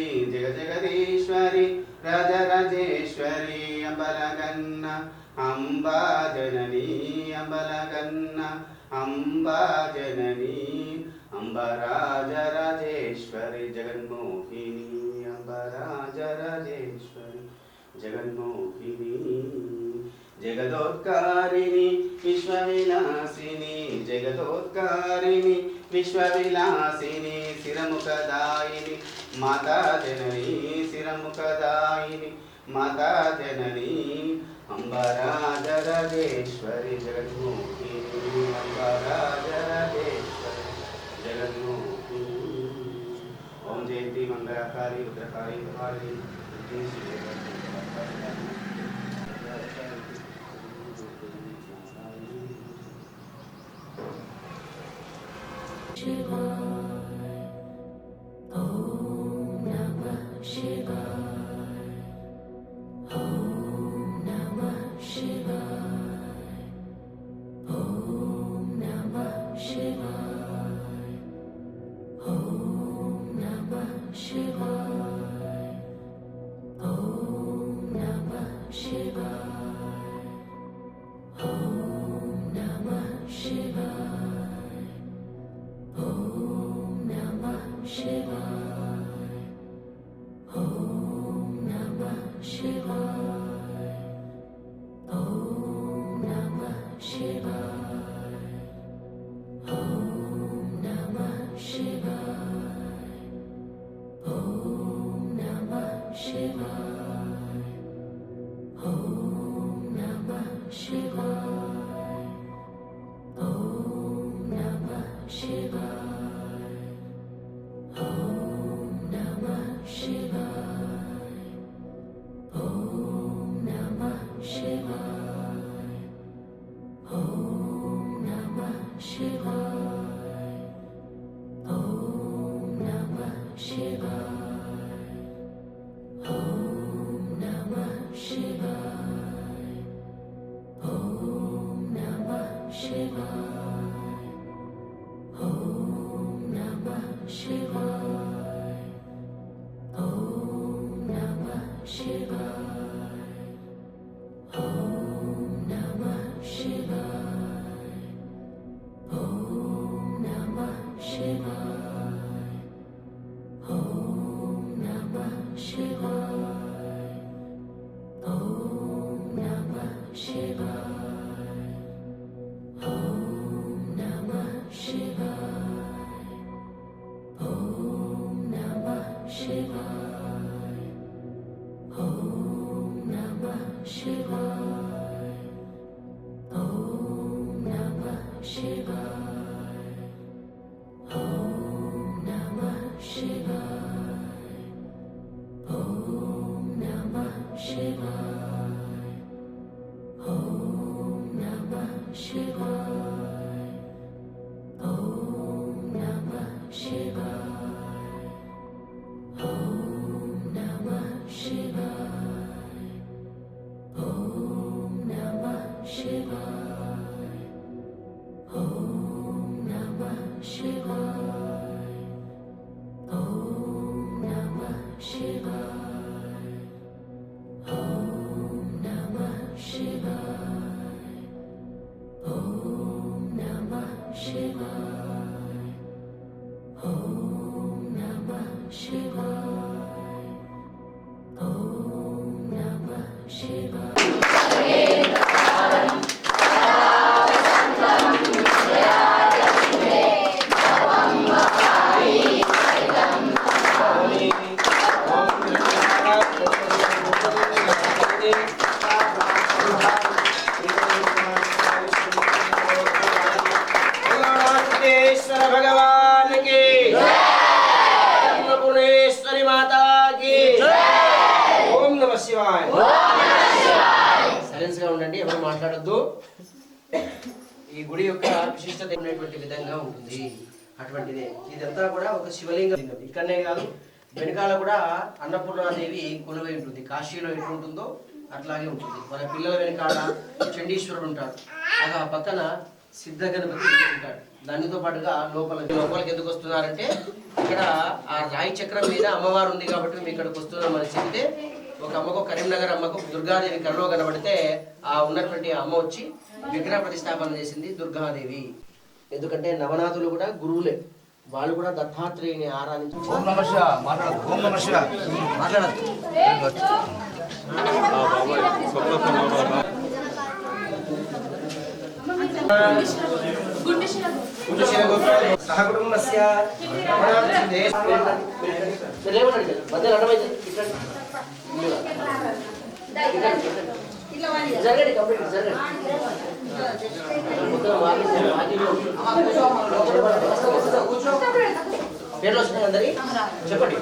రాజరాజేశ్వరి జగ జగదీశ్వరి రాజరాజేశ్వరి అంబలగన్న అంబా జననీ అంబలగన్న అంబా జననీ అంబరాజరాజేశ్వరి జగన్మోహిని అంబరాజరాజేశ్వరి జగన్మోహిని జగదోత్కారిణి విశ్వవిలాసిని జగదోత్కారిణి విశ్వవిలాసిని శిరముఖదాయిని మాతా జనని శిరముఖదాయిని మాతా జనని అంబరాజరాజేశ్వరి జగన్మోహిని అంబరాజరాజేశ్వరి జగన్మోహిని ఓం జయంతి మంగళకారి 是我。Shiva. ఒక శివలింగం ఇక్కడనే కాదు వెనకాల కూడా అన్నపూర్ణాదేవి కొలువై ఉంటుంది. కాశీలో ఎట్లుంటుందో అట్లాగే ఉంటుంది. మన పిల్లల వెనకాల చండీశ్వరుడు ఉంటాడు. ఆ పక్కన సిద్ధ గణపతి ఉంటాడు. దానితో పాటుగా లోపల లోపలికి ఎందుకు వస్తున్నారంటే ఇక్కడ ఆ రాయి చక్రం మీద అమ్మవారు ఉంది కాబట్టి మేము ఇక్కడికి వస్తున్నామని చెప్తే ఒక అమ్మకు కరీంనగర్ అమ్మకు దుర్గాదేవి కర్రలో కనబడితే ఆ ఉన్నటువంటి అమ్మ వచ్చి విగ్రహ ప్రతిష్టాపన చేసింది దుర్గాదేవి. ఎందుకంటే నవనాథులు కూడా గురువులే. వాళ్ళు కూడా దత్తాత్రేయుని ఆరాధించి ఓం నమ శివ మాట్లాడదు ఓం నమ శివ మాట్లాడదు సహకుటుంబస్య. జరగండి కంప్లీట్ జరగండి. పేర్లు వచ్చినాయి అందరి? చెప్పండి.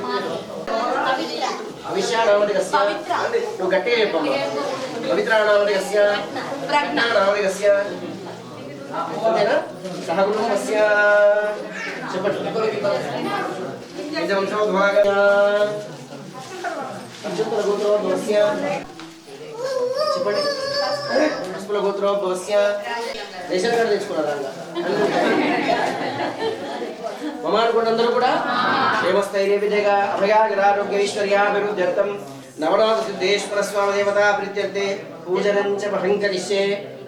అవిశ్యానామదికస్య నువ్వు గట్టిగా చెప్పమ్మా. అంతేనా? సహకుటుంబస్య చెప్పండి. నిజవంశోద్భాగ అత్యుత్తర గోత్రోద్భవస్య చెప్పండి. పసుపుల గోత్రోద్భవస్య రేషన్ కార్డు తెచ్చుకున్నారా అందరూ కూడా క్షేమస్థైర్య విజయగా అభయాగ్రారోగ్య ఐశ్వర్యాభివృద్ధ్యర్థం నవనాథ సిద్ధేశ్వర స్వామి దేవత ప్రీత్యర్థే పూజనంచ మహంకరిష్యే.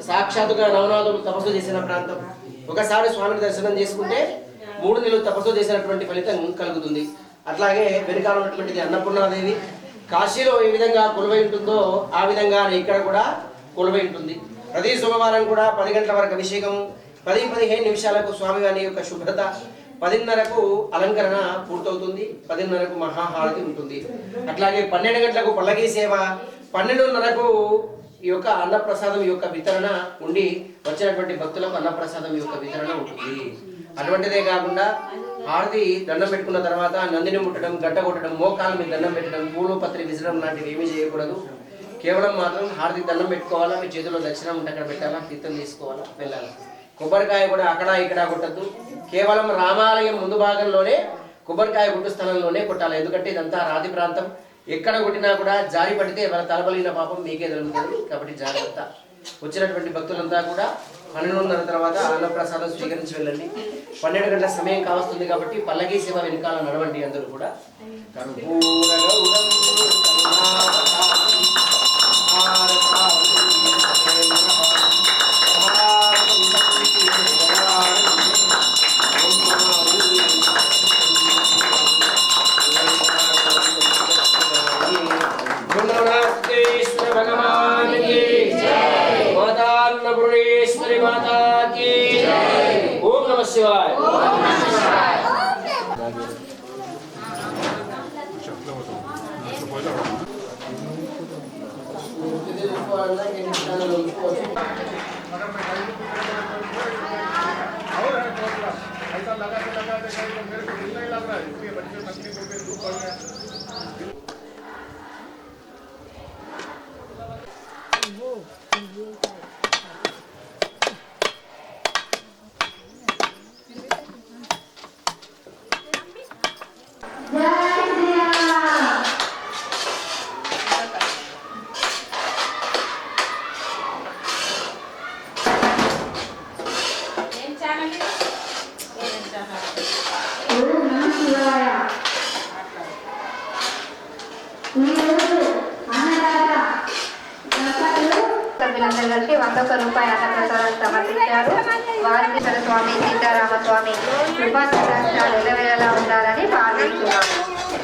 సాక్షాత్తుగా నవనాథులు తపస్సు చేసిన ప్రాంతం. ఒకసారి స్వామిని దర్శనం చేసుకుంటే మూడు నెలలు తపస్సు చేసినటువంటి ఫలితం కలుగుతుంది. అట్లాగే వెనుకాల ఉన్నటువంటిది అన్నపూర్ణాదేవి కాశీలో ఏ విధంగా కొలువై ఉంటుందో ఆ విధంగా ఇక్కడ కూడా కొలువై ఉంటుంది. ప్రతి సోమవారం కూడా పది గంటల వరకు అభిషేకం పది పదిహేను నిమిషాలకు స్వామివారి యొక్క శుభ్రత పదిన్నరకు అలంకరణ పూర్తవుతుంది పదిన్నరకు మహాహారతి ఉంటుంది. అట్లాగే పన్నెండు గంటలకు పల్లకీ సేవ పన్నెండున్నరకు ఈ యొక్క అన్నప్రసాదం యొక్క వితరణ ఉండి వచ్చినటువంటి భక్తులకు అన్నప్రసాదం యొక్క వితరణ ఉంటుంది. అటువంటిదే కాకుండా హారతి దండం పెట్టుకున్న తర్వాత నందిని ముట్టడం గడ్డ కొట్టడం మోకాల మీద దండం పెట్టడం పూలు పత్రి విసరడం లాంటివి ఏమీ చేయకూడదు. కేవలం మాత్రం హారతి దండం పెట్టుకోవాలా? మీ చేతిలో దక్షిణం ఉంటే అక్కడ పెట్టాలా? తీర్థం తీసుకోవాలా? వెళ్ళాలి? కొబ్బరికాయ కూడా అక్కడ ఇక్కడ కొట్టద్దు. కేవలం రామాలయం ముందు భాగంలోనే కొబ్బరికాయ కొట్టు స్థలంలోనే కొట్టాలి. ఎందుకంటే ఇదంతా రాతి ప్రాంతం. ఎక్కడ కొట్టినా కూడా జారి పడితే వాళ్ళ తలబలిన పాపం మీకే తగులుతుంది కాబట్టి జాగ్రత్త. వచ్చినటువంటి భక్తులంతా కూడా పన్నెండున్నర తర్వాత అన్నప్రసాదం స్వీకరించి వెళ్ళండి. పన్నెండు గంటల సమయం కావస్తుంది కాబట్టి పల్లకీ సేవ వెనకాల నడవండి అందరూ కూడా. కర్పూర இல்லாமல் இப்படியே படிச்சு மக்களுக்கு போய் கொடுப்பாங்க.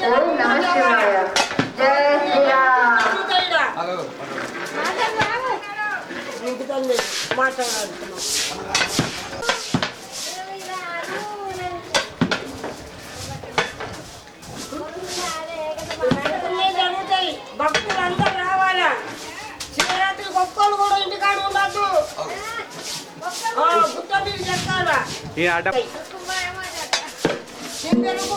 ఓం నమ శివాయ జయ శ్రీరామ్ భక్తులు రావాలా శివరాత్రి గొప్పలు కూడా ఇంటికాడ ఉండద్దు గుట్ట మీద సింగరుకు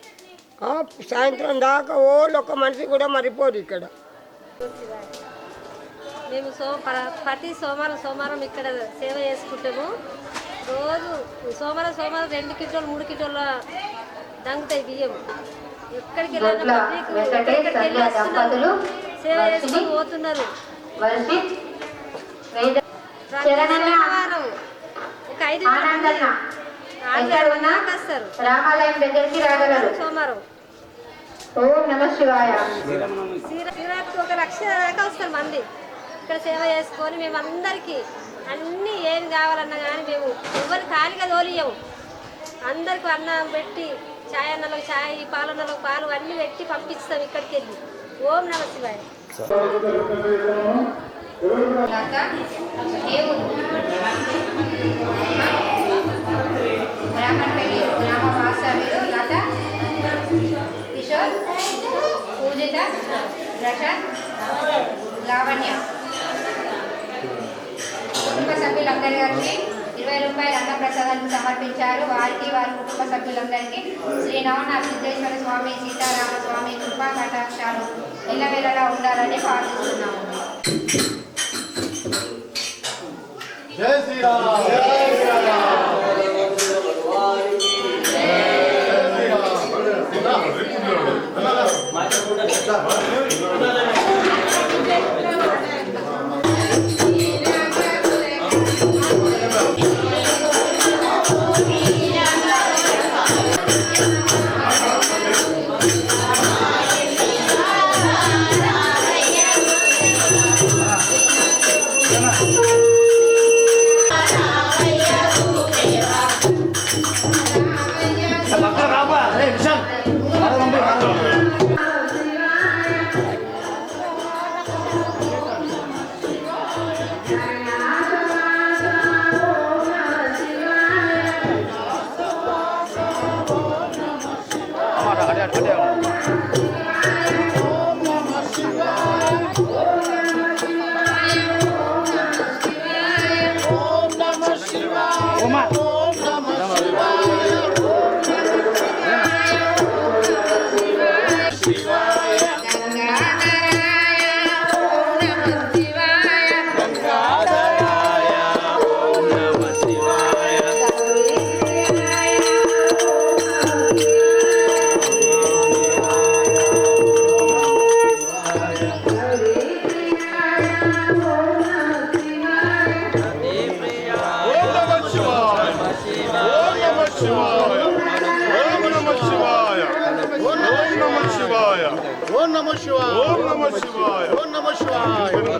సాయంత్రం దాకా ఓళ్ళు ఒక మనిషి కూడా మరిపోదు ఇక్కడ. మేము సో ప్రతి సోమవారం సోమవారం ఇక్కడ సేవ చేసుకుంటాము. రోజు సోమవారం సోమవారం రెండు కిటోలు మూడు కిలోల దంగుతాయి బియ్యం ఎక్కడికి వెళ్ళాలి సేవ చేసుకుని పోతున్నారు. శనివారం ఒక ఐదు రామాలయం దగ్గరికి రాగలరు. సోమవారం. ఓం నమ శివాయ. శివరాత్రికి ఒక లక్ష దాకా వస్తారు మంది. ఇక్కడ సేవ చేసుకొని మేము అందరికీ అన్నీ ఏం కావాలన్నా కానీ మేము ఎవరు ఖాళీగా తోలియము అందరికి అన్నం పెట్టి చాయ్ అన్నలకు చాయ్ పాలన్నలకు పాలు అన్నీ పెట్టి పంపిస్తాం ఇక్కడికి వెళ్ళి. ఓం నమ శివాయ. దేవుడు పూజిత ప్రశాంత్ లావణ్య. కుటుంబ సభ్యులందరికీ ఇరవై రూపాయల అన్నప్రసాదాన్ని సమర్పించారు. వారికి వారి కుటుంబ సభ్యులందరికీ శ్రీ నవనాథ సిద్ధేశ్వర స్వామి సీతారామ స్వామి కృపా కటాక్షాలు ఎల్లవేళలా ఉండాలని ప్రార్థిస్తున్నాము. జై శ్రీరామ్.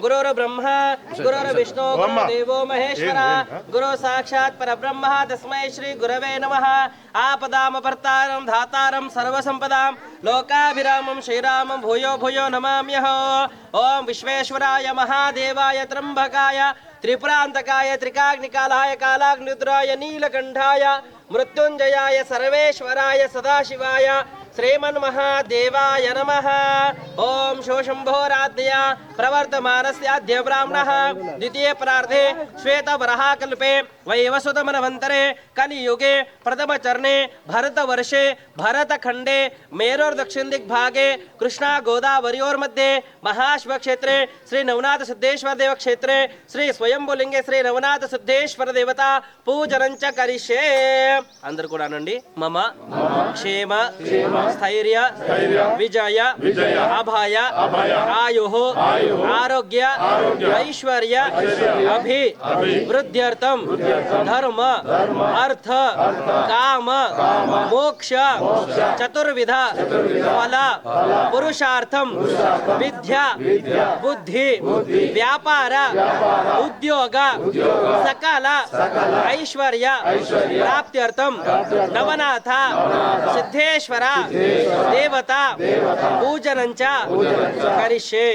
गुरुर् ब्रह्मा गुरुर्विष्णु विष्णु देवो महेश्वर गुरु साक्षात पर ब्रह्म तस्मै श्री गुरव नम। आपदाम आपदामपर्तारं धातारं सर्वसम्पदां लोकाभिराम श्रीराम भूयो भूयो नमाम्यह। ओम विश्वेश्वराय महादेवाय त्र्यम्बकाय त्रिपुरांतकाय त्रिकाग्निकालाय कालाग्निद्राय नीलकंठाय मृत्युंजयाय सर्वेश्वराय सदाशिवाय श्रीमन श्रीमन्महादेवाय नमः। ॐ शोशम्भोराद्य प्रवर्तमानस्याद्य ब्राह्मणः द्वितीय प्रार्थे श्वेतवरः कल्पे वैवस्वतमनवन्तरे कलियुगे प्रथमचरणे भरतवर्षे भरतखण्डे मेरोर्दक्षिणदिग्भागे कृष्णा गोदावरयोर्मध्ये महाशिवक्षेत्रे श्रीनवनाथसिद्धेश्वरदेवक्षेत्रे श्रीस्वयंभुलिङ्गे श्रीनवनाथसिद्धेश्वरदेवता పూజనంచ కరిషే అందరు కూడా అనండి మమ క్షేమ స్థైర్య విజయ అభయ ఆయు ఆరోగ్య ఐశ్వర్య అభి వృద్ధ్యర్థం धर्म अर्थ काम मोक्ष चतुर्विधा फला पुरुषार्थम विद्या बुद्धि व्यापार उद्योग सकल ऐश्वर्य प्राप्त्यर्थम नवनाथ सिद्धेश्वर देवता पूजन करिष्ये।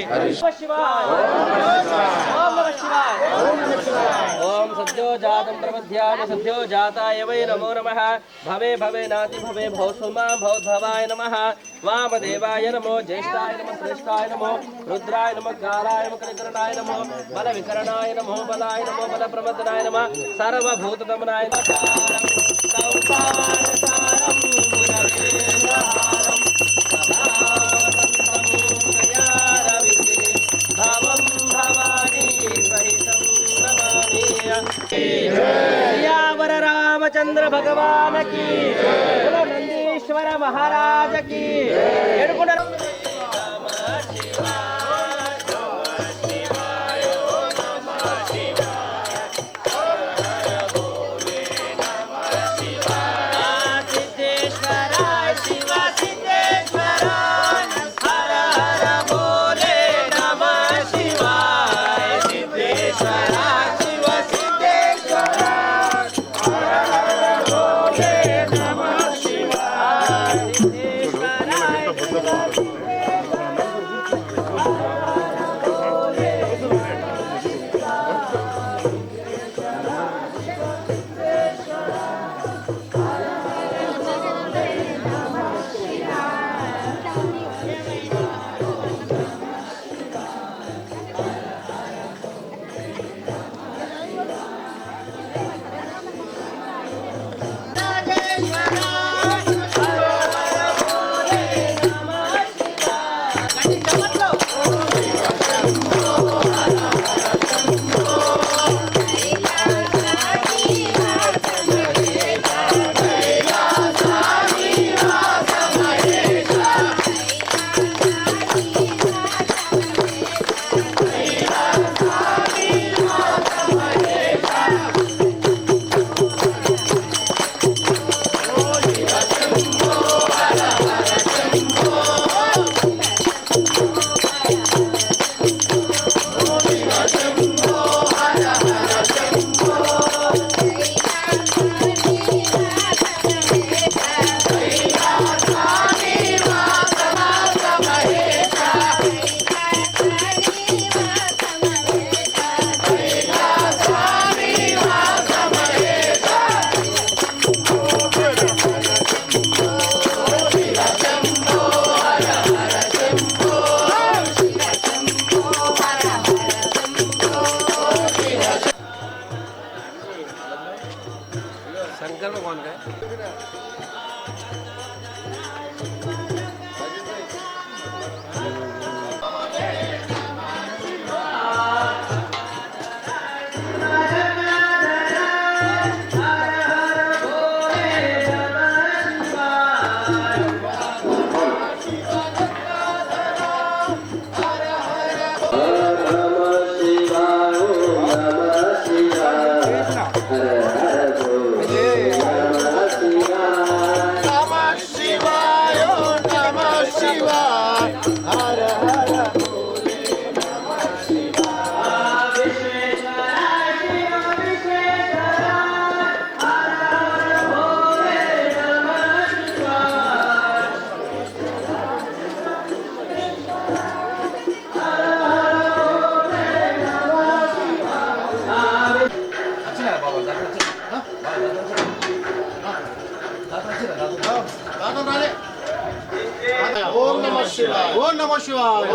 ओम सद्योजा జాతం ప్రమధ్యామి సద్యో జాతాయ వై నమో నమః భవే భవే నాతి భవే భౌస్వమా భౌద్భవాయ నమః వామదేవాయ నమో జ్యేష్ఠాయ నమో శ్రేష్ఠాయ నమో రుద్రాయ నమో కాలాయ నమో కలికరణాయ నమో బల వికరణాయ నమో బలాయ నమో బల ప్రమదనాయ నమ సియావర రామచంద్ర భగవాన్కి బోలో నందీశ్వర మహారాజ కి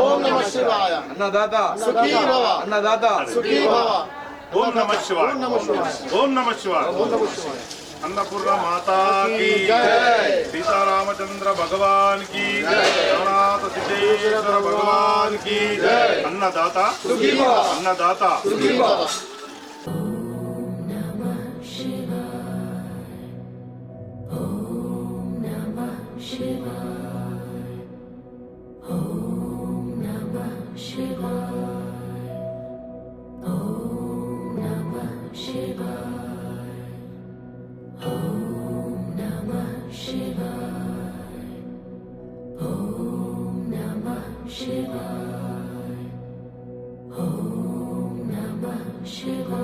ఓం నమ శివాయ. అన్నదాత సుఖీ భవ అన్నదాత సుఖీ భవ ఓం నమ శివాయ. ఓం నమ శివాయ. అన్నపూర్ణ మాతాకి సీతారామచంద్ర భగవాన్కి జగన్నాథ సిద్ధేశ్వర భగవాన్కి అన్నదాత. అన్నదాత. शिवा शिवा